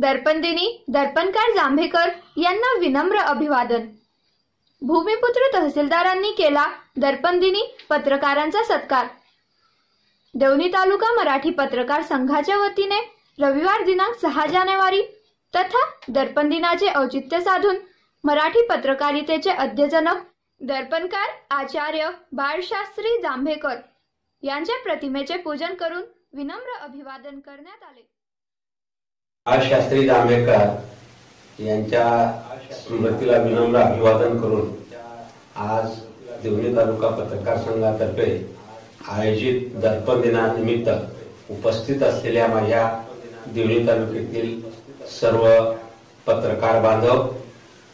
दर्पणदिनी दर्पणकार जांभेकर यांना विनम्र अभिवादन. भूमिपुत्र तहसीलदारांनी केला दर्पणदिनी पत्रकारांचा सत्कार. देवणी तालुका मराठी पत्रकार संघाच्या वतीने रविवार दिनांक सहा जानेवारी तथा दर्पण दिनाचे औचित्य साधून मराठी पत्रकारितेचे अध्यजनक दर्पणकार आचार्य बाळशास्त्री जांभेकर यांच्या प्रतिमेचे पूजन करून विनम्र अभिवादन करण्यात आले. आज शास्त्री जांभेकर यांच्या स्मृतीला विनम्र अभिवादन करून आज देवणी तालुका पत्रकार संघातर्फे आयोजित दर्पण दिनानिमित्त उपस्थित असलेल्या माझ्या देवणी तालुक्यातील सर्व पत्रकार बांधव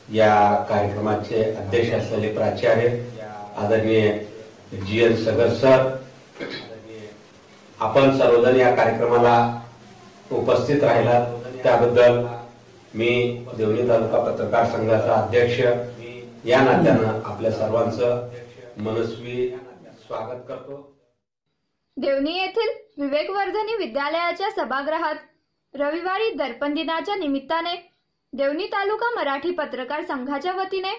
या कार्यक्रमाचे अध्यक्ष असलेले प्राचार्य आदरणीय जी एन सगर सर आपण सर्वजण या कार्यक्रमाला उपस्थित राहिलात. त्याबद्दल मी देवणी तालुका पत्रकार संघाचा अध्यक्ष या नात्यानं आपल्या सर्वांचं मनस्वी स्वागत करतो. देवणी येथील विवेकवर्धनी विद्यालयाच्या सभागृहात रविवारी दर्पण दिनाच्या निमित्ताने देवणी तालुका मराठी पत्रकार संघाच्या वतीने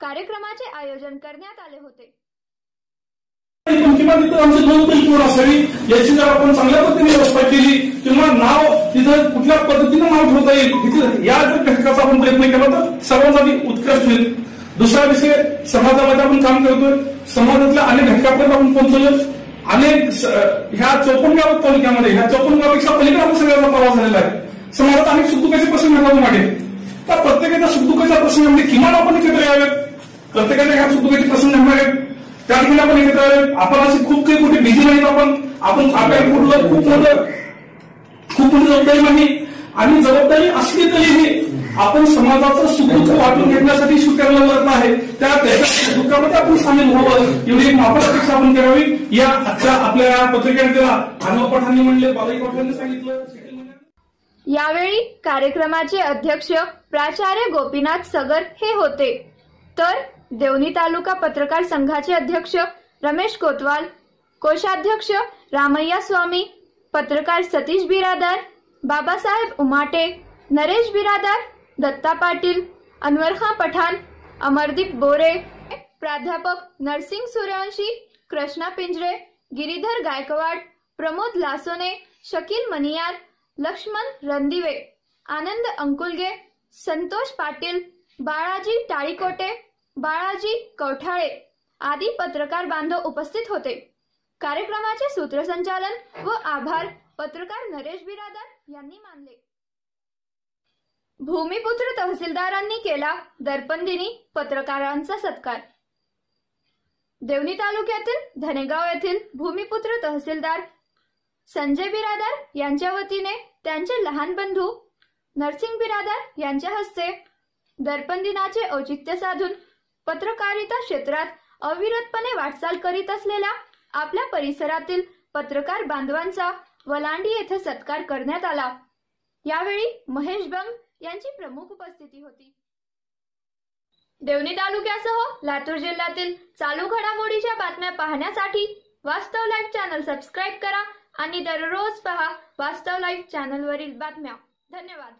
कार्यक्रमाचे आयोजन करण्यात आले होते. तिथं आमची असावी याची जर आपण चांगल्या पद्धतीने व्यवस्था केली नाव या जर घटकाचा आपण प्रयत्न केला तर सर्वांसाठी उत्कृष्ट होईल दुसरा विषय समाजामध्ये आपण काम करतोय समाजातल्या अनेक घटकापर्यंत आपण पोहोचलोय अनेक ह्या चौपनगाव तालुक्यामध्ये ह्या चौपनगावपेक्षा पलीकडे आपण सगळ्यांचा प्रवास झालेला आहे समाजात अनेक सुखदुःखाचे प्रसंग घडतात मागे त्या प्रत्येकाच्या सुखदुःखाच्या प्रसंगामध्ये किमान आपण एकत्र यावेत प्रत्येकाच्या ह्या सुखदुःखाचे प्रसंग घडणार आहेत त्या ठिकाणी आपण एकत्र यावेत आपण असे खूप काही कुठे बिझी नाहीत आपण आपण आपल्या कुठलं खूप मोठं खूप मोठी जबाबदारी नाही आणि जबाबदारी असली तरीही आपण समाजाचं सुखदुःख वाटून घेण्यासाठी स्वीकारलं जात आहे. त्या त्याच्या दुःखामध्ये आपण सामील व्हावं. एवढी एक माफक अपेक्षा आपण करावी. या आजच्या आपल्या या पत्रिकेला अनव पठाणी म्हणले बालाजी पठांनी सांगितलं. यावेळी कार्यक्रमाचे अध्यक्ष प्राचार्य गोपीनाथ सगर हे होते. तर देवणी तालुका पत्रकार संघाचे अध्यक्ष रमेश कोतवाल कोषाध्यक्ष रामय्या स्वामी पत्रकार सतीश बिरादार बाबासाहेब उमाटे नरेश बिरादार दत्ता पाटील अनवर खां पठाण अमरदीप बोरे प्राध्यापक नरसिंग सूर्यवंशी कृष्णा पिंजरे गिरीधर गायकवाड प्रमोद लासोने शकील मनियार लक्ष्मण रणदिवे आनंद अंकुलगे संतोष पाटील बाळाजी टाळीकोटे बाळाजी कवठाळे आदी पत्रकार बांधव उपस्थित होते. कार्यक्रमाचे सूत्रसंचालन व आभार पत्रकार नरेश बिरादार यांनी मानले. भूमिपुत्र तहसीलदारांनी केला दर्पणदिनी पत्रकारांचा सत्कार. देवणी तालुक्यातील धनेगाव येथील भूमिपुत्र तहसीलदार संजय बिरादार यांच्या वतीने त्यांचे लहान बंधू नरसिंग बिरादार यांच्या हस्ते दर्पण दिनाचे औचित्य साधून पत्रकारिता क्षेत्रात अविरतपणे वाटचाल करीत असलेल्या आपल्या परिसरातील पत्रकार बांधवांचा वलांडी येथे सत्कार करण्यात आला. यावेळी महेश बंग यांची प्रमुख उपस्थिती होती. देवणी तालुक्यासह लातूर जिल्ह्यातील चालू घडामोडीच्या बातम्या पाहण्यासाठी वास्तव लाईव्ह चॅनल सबस्क्राईब करा आणि दररोज पहा वास्तव लाईव्ह चॅनलवरील बातम्या. धन्यवाद.